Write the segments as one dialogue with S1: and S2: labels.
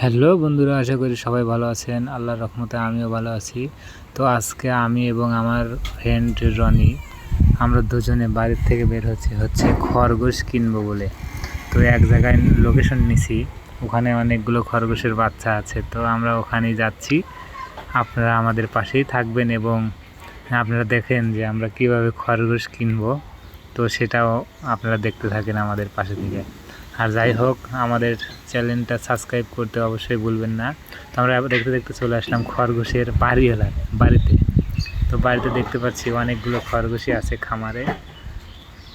S1: Hello বন্ধুরা, আশা করি সবাই ভালো আছেন। আল্লাহর রহমতে আমিও ভালো আছি। তো আজকে আমি এবং আমার ফ্রেন্ড রনি, আমরা দুজনে বাড়ির থেকে বের হচ্ছি, হচ্ছে খরগোশ কিনবো বলে। তো এক জায়গায় লোকেশন নিছি, ওখানে অনেকগুলো খরগোশের বাচ্চা আছে। তো আমরা ওখানেই যাচ্ছি। আপনারা আমাদের পাশেই থাকবেন এবং আপনারা দেখেন যে আমরা কীভাবে খরগোশ কিনবো। তো সেটাও আপনারা দেখতে থাকেন আমাদের পাশে থেকে। আর যাই হোক, আমাদের চ্যানেলটা সাবস্ক্রাইব করতে অবশ্যই ভুলবেন না। তো আমরা দেখতে দেখতে চলে আসলাম খরগোশের বাড়ি এলার বাড়িতে। তো বাড়িতে দেখতে পাচ্ছি অনেকগুলো খরগোশই আছে খামারে।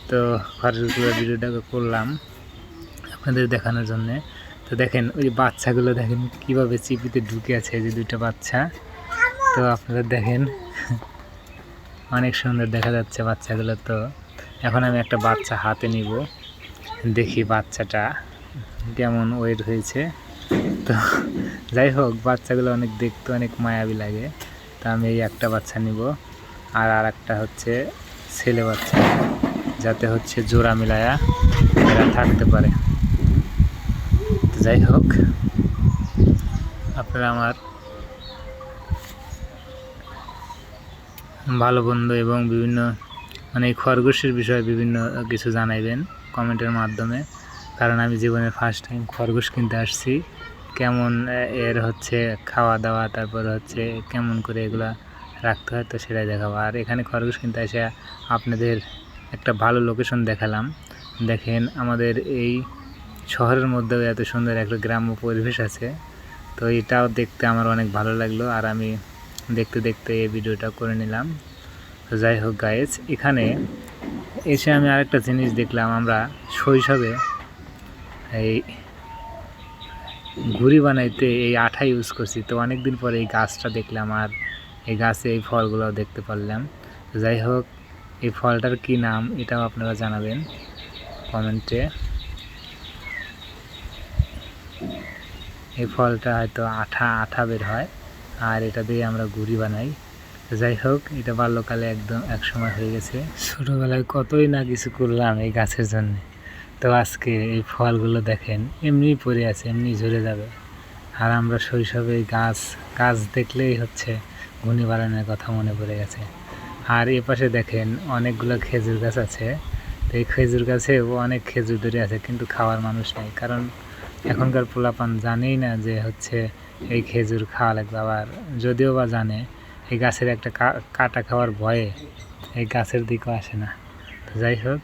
S1: তো খরগোশগুলোর ভিডিওটা করলাম আপনাদের দেখানোর জন্যে। তো দেখেন, ওই বাচ্চাগুলো দেখেন কীভাবে চিপিতে ঢুকে আছে যে দুইটা বাচ্চা। তো আপনারা দেখেন, অনেক সুন্দর দেখা যাচ্ছে বাচ্চাগুলো। তো এখন আমি একটা বাচ্চা হাতে নিব। দেখি বাচ্চাটা কেমন ওয়েট হয়েছে। তো যাই হোক, বাচ্চাগুলো অনেক দেখতে অনেক মায়াবী লাগে। তো আমি এই একটা বাচ্চা নিব। আর আর একটা হচ্ছে ছেলে বাচ্চা, যাতে হচ্ছে জোড়া মিলায়া এরা থাকতে পারে। তো যাই হোক, আপনারা আমার ভালো বন্ধু এবং বিভিন্ন মানে খরগোশের বিষয়ে বিভিন্ন কিছু জানাইবেন। কমেন্টের মাধ্যমে, কারণ আমি জীবনে ফার্স্ট টাইম খরগোশ কিনতে আসছি। কেমন এর হচ্ছে খাওয়া দাওয়া তারপর হচ্ছে কেমন করে এগুলা রাখতে হয়, তো সেটাই দেখাবো। আর এখানে খরগোশ কিনতে এসে আপনাদের একটা ভালো লোকেশন দেখালাম। দেখেন, আমাদের এই শহরের মধ্যেও এত সুন্দর একটা গ্রাম্য পরিবেশ আছে। তো এটাও দেখতে আমার অনেক ভালো লাগল, আর আমি দেখতে দেখতে এই ভিডিওটা করে নিলাম। যাই হোক গাইজ এখানে এসে আমি আরেকটা জিনিস দেখলাম, আমরা শৈশবে এই ঘুড়ি বানাইতে এই আঠা ইউজ করছি। তো অনেক দিন পরে এই গাছটা দেখলাম আর এই গাছে এই ফলগুলো দেখতে পারলাম। যাই হোক, এই ফলটার কি নাম এটাও আপনারা জানাবেন কমেন্টে। এই ফলটা হয়তো আঠা আঠা বের হয়, আর এটা দিয়ে আমরা ঘুড়ি বানাই। যাই হোক, এটা বাল্যকালে একদম এক সময় হয়ে গেছে। ছোটোবেলায় কতই না কিছু করলাম এই গাছের জন্য। তো আজকে এই ফলগুলো দেখেন এমনি পড়ে আছে এমনি ঝরে যাবে। আর আমরা শৈশবে এই গাছ গাছ দেখলেই হচ্ছে ঘূর্ণি বাড়ানোর কথা মনে পড়ে গেছে। আর এ পাশে দেখেন অনেকগুলো খেজুর গাছ আছে। তো এই খেজুর গাছে অনেক খেজুর ধরে আছে, কিন্তু খাওয়ার মানুষ নেই। কারণ এখনকার পোলাপান জানেই না যে হচ্ছে এই খেজুর খাওয়া লাগবে আবার, যদিও বা জানে এই গাছের একটা কাটা খাওয়ার ভয়ে এই গাছের দিকেও আসে না। যাই হোক।